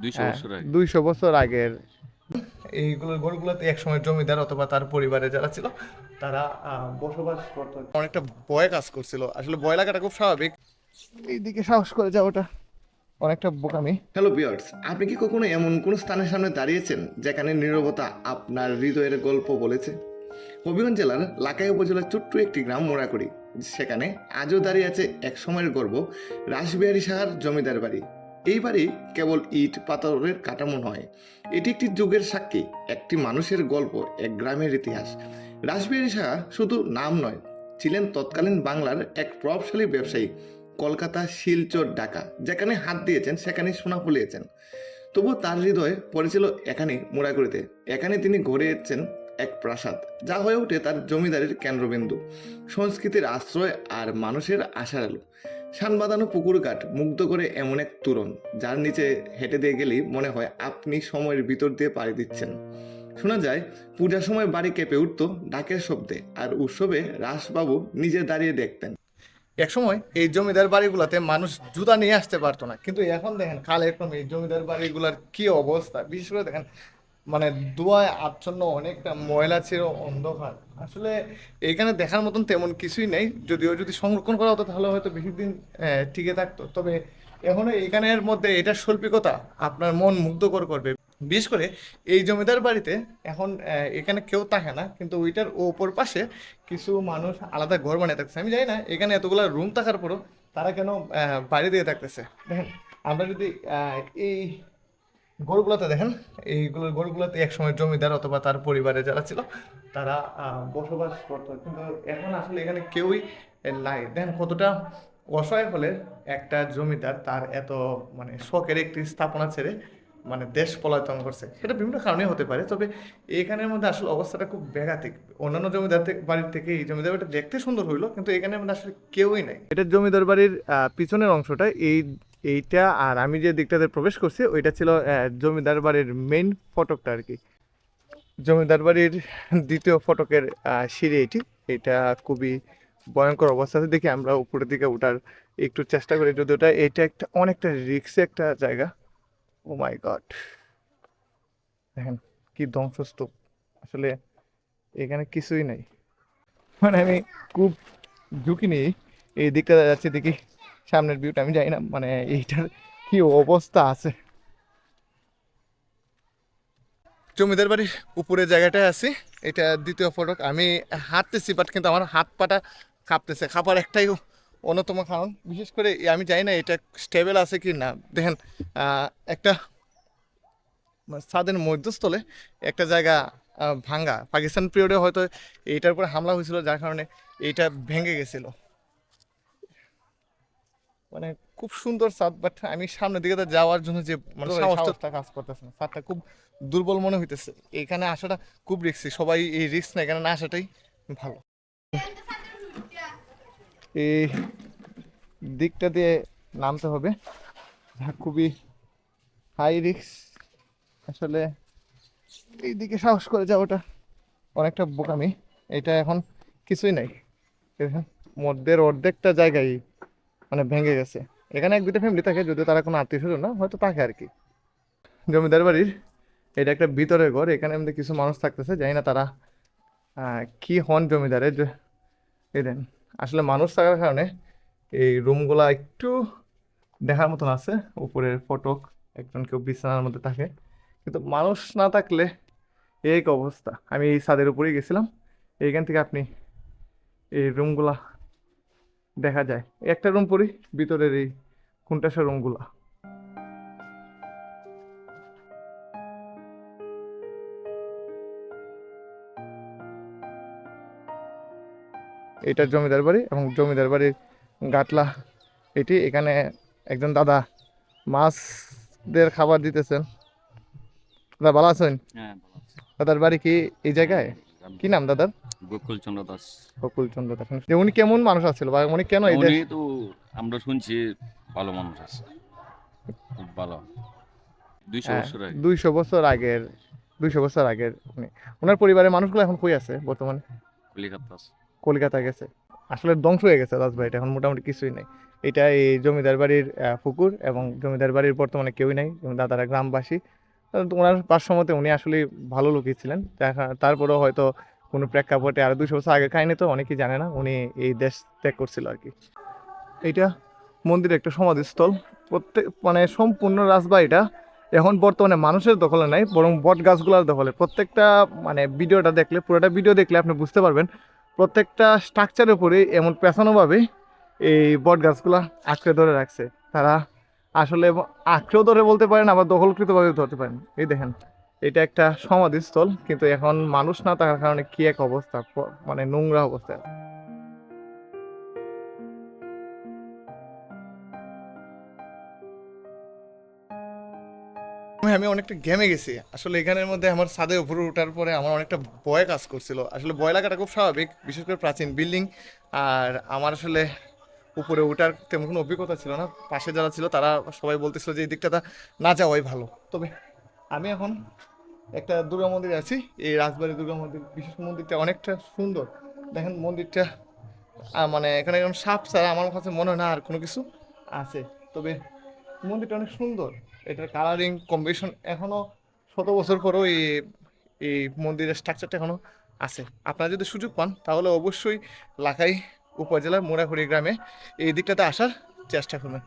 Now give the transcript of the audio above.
দুইশো হ্যাঁ, বছর আগে। দুইশো বছর আগের। এইগুলো গরুগুলোতে একসময় জমিদার অথবা তার পরিবারে যারা ছিল তারা আহ, বসবাস করতো। অনেকটা ভয় কাজ করছিল। আসলে ভয় লাগাটা খুব স্বাভাবিক। এইদিকে সাহস করে যাওয়াটা অনেকটা বোকামি। হ্যালো বিয়ার্স আপনি কি কখনো এমন কোনো স্থানের সামনে দাঁড়িয়েছেন যেখানে নীরবতা আপনার হৃদয়ের গল্প বলেছে? হবিগঞ্জ জেলার লাকাই উপজেলার ছোট্ট একটি গ্রাম মোড়াকড়ি সেখানে আজও দাঁড়িয়ে আছে এক সময়ের গর্ব রাসবিহারী সাহার জমিদার বাড়ি। এই বাড়ি কেবল ইট পাথরের কাঠামো নয়, এটি একটি যুগের সাক্ষী, একটি মানুষের গল্প, এক গ্রামের ইতিহাস। রাসবিহারী সাহা শুধু নাম নয়, ছিলেন তৎকালীন বাংলার এক প্রভাবশালী ব্যবসায়ী, কলকাতা, শিলচর, ঢাকা, যেখানে হাত দিয়েছেন সেখানে সোনা ফলিয়েছেন। তবু তার হৃদয় পড়েছিল এখানে মোড়াগুড়িতে এখানে তিনি গড়েছেন এক প্রাসাদ, যা হয়ে ওঠে তার জমিদারের কেন্দ্রবিন্দু। সংস্কৃতির আশ্রয় আর মানুষের আশার আলো। শান বাঁধানো পুকুর ঘাট মুগ্ধ করে এমন এক তুরন যার নিচে হেঁটে দিয়ে গেলেই মনে হয় আপনি সময়ের ভিতর দিয়ে পাড়ি দিচ্ছেন। শোনা যায়, পূজার সময় বাড়ি কেঁপে উঠত ডাকের শব্দে আর উৎসবে রাসবাবু নিজে দাঁড়িয়ে দেখতেন। একসময় এই জমিদার বাড়িগুলোতে মানুষ জুতা নিয়ে আসতে পারতো না, কিন্তু এখন দেখেন কালে ক্রমে এই জমিদার বাড়িগুলোর কি অবস্থা। বিশেষ করে দেখেন মানে দুয়ায় আচ্ছন্ন অনেকটা ময়লা ছিল অন্ধকার। আসলে এখানে দেখার মতন তেমন কিছুই নেই। যদিও যদি সংরক্ষণ করা হতো তাহলে হয়তো বেশি দিন টিকে থাকতো। তবে এখনও এখানের মধ্যে এটার শৈল্পিকতা আপনার মন মুগ্ধকর করবে। বিশেষ করে এই জমিদার বাড়িতে এখন এখানে কেউ থাকে না। কিন্তু ওইটার ওপর পাশে কিছু মানুষ আলাদা ঘর বানিয়ে থাকছে আমি জানি না, এখানে এতগুলো রুম থাকার পরও তারা কেন বাড়ি দিয়ে থাকতেছে? দেখেন, আমরা যদি এই গরুগুলোতে দেখেন এইগুলো গরুগুলোতে একসময় জমিদার অথবা তার পরিবারে যারা ছিল, তারা বসবাস করতো। কিন্তু এখন আসলে এখানে কেউই নাই। দেখেন কতটা অসহায় হলে একটা জমিদার তার এত মানে শখের একটি স্থাপনা ছেড়ে মানে দেশ পলায়তন করছে। সেটা বিভিন্ন কারণে হতে পারে, তবে এখানের মধ্যে আসলে অবস্থাটা খুব ব্যাঘাতিক। অন্যান্য জমিদার বাড়ির থেকে এই জমিদার বাড়িটা দেখতে সুন্দর হইল, কিন্তু এখানের মধ্যে আসলে কেউই নাই। এটা জমিদার বাড়ির পিছনের অংশটা এই এইটা আর আমি যে দিকটাতে প্রবেশ করছি, ওইটা ছিল জমিদার বাড়ির মেন ফটকটা আর কি জমিদার বাড়ির দ্বিতীয় ফটকের সিঁড়ি এটি। এটা খুবই ভয়ঙ্কর অবস্থাতে দেখি আমরা উপরের দিকে ওঠার একটু চেষ্টা করি যদি ওটা। এটা একটা অনেকটা রিক্সে একটা জায়গা। ও মাই গড দেখেন কি ধ্বংসস্তূপ। আসলে এখানে কিছুই নাই। মানে আমি খুব ঝুঁকি নিই এই দিকটা যাচ্ছি, দেখি সামনের ভিউটা আমি জানি না মানে এইটার কি অবস্থা আছে। জমিদার বাড়ির উপরে জায়গাটায় আছি, এটা দ্বিতীয় ফটক। আমি হাঁটতেছি বাট কিন্তু আমার হাত পাটা কাঁপতেছে। কাঁপার একটাই অন্যতম কারণ। বিশেষ করে আমি জানি না এটা স্টেবল আছে কি না। দেখেন একটা মানে ছাদের মধ্যস্থলে একটা জায়গা ভাঙ্গা। পাকিস্তান পিরিয়ডে হয়তো এইটার উপরে হামলা হয়েছিল, যার কারণে এইটা ভেঙে গেছিল। মানে খুব সুন্দর ছাদ বাট আমি সামনের দিকে যাওয়ার জন্য যে মানে সাহসটা কাজ করতেছে না। ছাদটা খুব দুর্বল মনে হইতেছে। এখানে আসাটা খুব রিস্কি সবাই এই রিক্স না এখানে না আসাটাই ভালো। এই দিকটা দিয়ে নামতে হবে। যা খুবই হাই রিক্স আসলে এই দিকে সাহস করে যাওয়াটা অনেকটা বোকামি। এটা এখন কিছুই নাই। মধ্যের অর্ধেকটা জায়গায় মানে ভেঙে গেছে। এখানে এক দুটো ফ্যামিলি থাকে, যদিও তারা কোনো আত্মীয় স্বজন না, হয়তো থাকে আর কি। জমিদার বাড়ির এটা একটা ভিতরের ঘর, এখানে এমনি কিছু মানুষ থাকতেছে, জানি না তারা কি হন জমিদারের। যে দেন, আসলে মানুষ থাকার কারণে এই রুমগুলা একটু দেখার মতন আছে, উপরের ফটক, একজন কেউ বিছানার মধ্যে থাকে। কিন্তু মানুষ না থাকলে এই এক অবস্থা। আমি এই ছাদের উপরেই গেছিলাম, এইখান থেকে আপনি এই রুমগুলা দেখা যায়। একটা রুম পরি ভিতরের এই কুন্টাসা রুমগুলা এটা জমিদার বাড়ি এবং জমিদার বাড়ির গাটলা এটি। এখানে একজন দাদা মাছদের খাবার দিতেছেন। দাদা ভালো আছেন? হ্যাঁ। দাদার বাড়ি কি এই জায়গায়? কি নাম দাদার? গোকুল চন্দ্র দাস। বকুল চন্দ্র দাস। যে উনি কেমন মানুষ আছিল বা উনি কেন এই উনি তো আমরা শুনছি ভালো মানুষ আছে। খুব ভালো। দুইশো হ্যাঁ, বছর আগে। দুইশো বছর আগের দুইশো বছর আগের উনি। ওনার পরিবারের মানুষগুলো এখন কই আছে বর্তমানে? কলিকাতা আছে। কলকাতা গেছে। আসলে ধ্বংস হয়ে গেছে রাজবাড়িটা এখন মোটামুটি কিছুই নেই। এটা এই জমিদার বাড়ির পুকুর এবং জমিদার বাড়ির বর্তমানে কেউই নাই দাদারা গ্রামবাসী। ওনার পার্শ্বমতে উনি আসলে ভালো লোকই ছিলেন। তারপরেও হয়তো কোনো প্রেক্ষাপটে আর দুশো বছর আগের কাহিনী তো অনেকেই জানে না, উনি এই দেশ ত্যাগ করছিল আর কি। এইটা মন্দিরের একটা সমাধিস্থল। প্রত্যেক মানে সম্পূর্ণ রাজবাড়িটা এখন বর্তমানে মানুষের দখলে নাই, বরং বট গাছগুলোর দখলে। প্রত্যেকটা মানে ভিডিওটা দেখলে, পুরোটা ভিডিও দেখলে আপনি বুঝতে পারবেন, প্রত্যেকটা স্ট্রাকচারের উপরে এমন পেছানোভাবে এই বট গাছগুলা আঁকড়ে ধরে রাখছে। তারা আসলে আঁকড়েও ধরে বলতে পারেন, আবার দখলকৃতভাবে ধরতে পারেন। এই দেখেন। এটা একটা সমাধিস্থল, কিন্তু এখন মানুষ না থাকার কারণে কি এক অবস্থা? মানে নোংরা অবস্থা। আমি- অনেকটা গেমে গেছি। আসলে এখানের মধ্যে আমার ছাদে উপরে ওঠার পরে আমার অনেকটা ভয় কাজ করছিল। আসলে ভয় লাগাটা খুব স্বাভাবিক, বিশেষ করে প্রাচীন বিল্ডিং। আর আমার আসলে উপরে ওঠার তেমন কোনো অভিজ্ঞতা ছিল না। পাশে যারা ছিল, তারা সবাই বলতেছিল যে, এই দিকটা না যাওয়াই ভালো। তবে আমি এখন একটা দুর্গা মন্দির আছি। এই রাজবাড়ি দুর্গা মন্দির, বিশেষ মন্দিরটা অনেকটা সুন্দর। দেখেন মন্দিরটা মানে এখানে এরকম সাপ ছাড়া আমার কাছে মনে হয় না আর কোনো কিছু আছে। তবে মন্দিরটা অনেক সুন্দর। এটার কালারিং কম্বিনেশন এখনও শত বছর পরেও এই এই মন্দিরের স্ট্রাকচারটা এখনও আছে। আপনারা যদি সুযোগ পান, তাহলে অবশ্যই লাখাই উপজেলার মোড়াখড়ি গ্রামে এই দিকটাতে আসার চেষ্টা করবেন।